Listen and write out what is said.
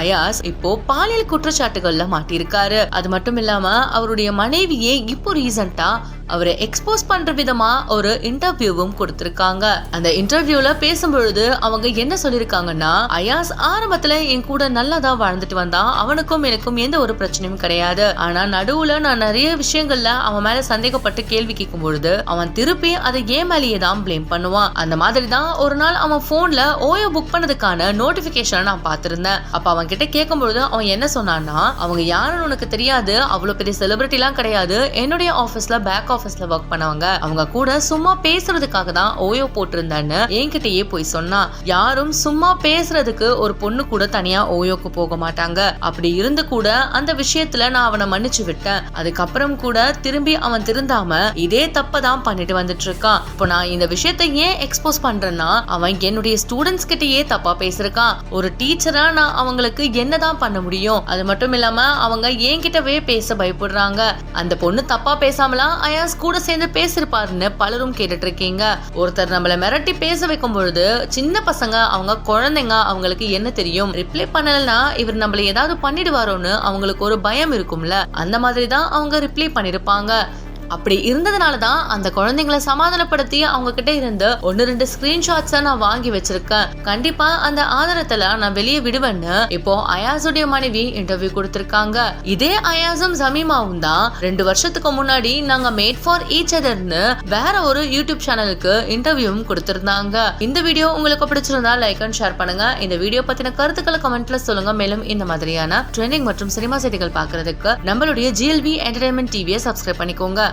அயாஸ் இப்போ பாலியல் குற்றச்சாட்டுகள்ல மாட்டியிருக்காரு. அது மட்டும் இல்லாம அவருடைய மனைவியே இப்போ ரீசெண்டா அவரை எக்ஸ்போஸ் பண்ற விதமா ஒரு இன்டர்வியூவும் கொடுத்திருக்காங்க. அந்த இன்டர்வியூல பேசும்பொழுது அவங்க என்ன சொல்லிருக்காங்கன்னா அயாஸ் ஆரம்பத்துல என் கூட நல்லா தான் வாழ்ந்துட்டு வந்தான். அவனுக்கும் எனக்கும் எந்த ஒரு பிரச்சனையும் கிடையாது. ஆனா நடுவுல நான் நிறைய விஷயங்கள்ல அவன் மேல சந்தேகப்பட்டு கேள்வி கேட்கும் பொழுது அவன் திருப்பி அதை ஏன் மேலேயே தான் ப்ளேம் பண்ணுவான். அந்த மாதிரி தான் ஒரு நாள் அவன் போன்ல ஓயோ புக் பண்ணதுக்கான நோட்டிபிகேஷன் நான் பார்த்திருந்தேன். அப்ப அவன் கிட்ட கேட்கும் பொழுது அவன் என்ன சொன்னான்னா அவங்க யாருன்னு உனக்கு தெரியாது. அவ்வளவு பெரிய செலிபிரிட்டி எல்லாம் கிடையாது. என்னுடைய ஆபீஸ்ல பேக் ஆஃபீஸ்ல ஒர்க் பண்ணவங்க அவங்க கூட சும்மா பேசுறதுக்காக தான் ஓயோ போட்டிருந்தேன்னு என்கிட்டயே போய் சொன்னான் யாரும் சும்மா பேசுறதுக்கு ஒரு பொண்ணு கூட தனியா ஓயோக்கு போக மாட்டாங்க. அப்படி இருந்து கூட அந்த விஷயத்துல நான் அவனை மன்னிச்சு விட்டேன். அதுக்கப்புறம் கூட திரும்பி அவன் திருந்தாம இதே தப்ப தான் பண்ணிட்டு வந்துட்டு இருக்கான் இப்போ நான் இந்த விஷயத்த ஏன் எக்ஸ்போஸ் பண்றேன்னா அவன் என்னுடைய ஸ்டூடெண்ட்ஸ் கிட்டயே தப்பா பேசிருக்கான் ஒரு டீச்சரா நான் அவங்களுக்கு என்னதான் பண்ண முடியும்? அது மட்டும் இல்லாம அவங்க என்கிட்டவே பேச பயப்படுறாங்க. அந்த பொண்ணு தப்பா பேசாமலாம் அயாஸ் கூட சேர்ந்து பேசிருப்பாருன்னு பலரும் கேட்டுட்டு இருக்கீங்க ஒருத்தர் நம்மள மிரட்டி பேச வைக்கும் பொழுது சின்ன பசங்க அவங்க குழந்தைங்க அவங்களுக்கு என்ன தெரியும்? ரிப்ளை பண்ணலனா இவர் நம்மள ஏதாவது பண்ணிடுவாரோன்னு அவங்களுக்கு ஒரு பயம் இருக்கும்ல. அந்த மாதிரி தான் அவங்க ரிப்ளை பண்ணிருப்பாங்க. அப்படி இருந்ததுனால தான் அந்த குழந்தைங்களை சமாதானப்படுத்தி அவங்க கிட்ட இருந்து ஒன்னு ரெண்டு ஸ்கிரீன்ஷாட்ஸை நான் வாங்கி வச்சிருக்கேன். கண்டிப்பா அந்த ஆதாரத்துல நான் வெளியே விடுவேன்னு இப்போ அயாஸுடைய மனைவி இன்டர்வியூ கொடுத்திருக்காங்க. இதே அயாஸும் ஜமீமாவும் தான் ரெண்டு வருஷத்துக்கு முன்னாடி நாங்க மேட் ஃபார் ஈச் அதர்னு வேற ஒரு யூடியூப் சேனலுக்கு இன்டர்வியூவும் கொடுத்திருந்தாங்க. இந்த வீடியோ உங்களுக்கு பிடிச்சிருந்தா லைக் அண்ட் ஷேர் பண்ணுங்க. இந்த வீடியோ பத்தின கருத்துக்களை கமெண்ட்ல சொல்லுங்க. மேலும் இந்த மாதிரியான ட்ரெண்டிங் மற்றும் சினிமா செய்திகள் பார்க்கறதுக்கு நம்மளுடைய ஜிஎல்வி என்டர்டைன்மெண்ட் டிவியை சப்ஸ்கிரைப் பண்ணிக்கோங்க.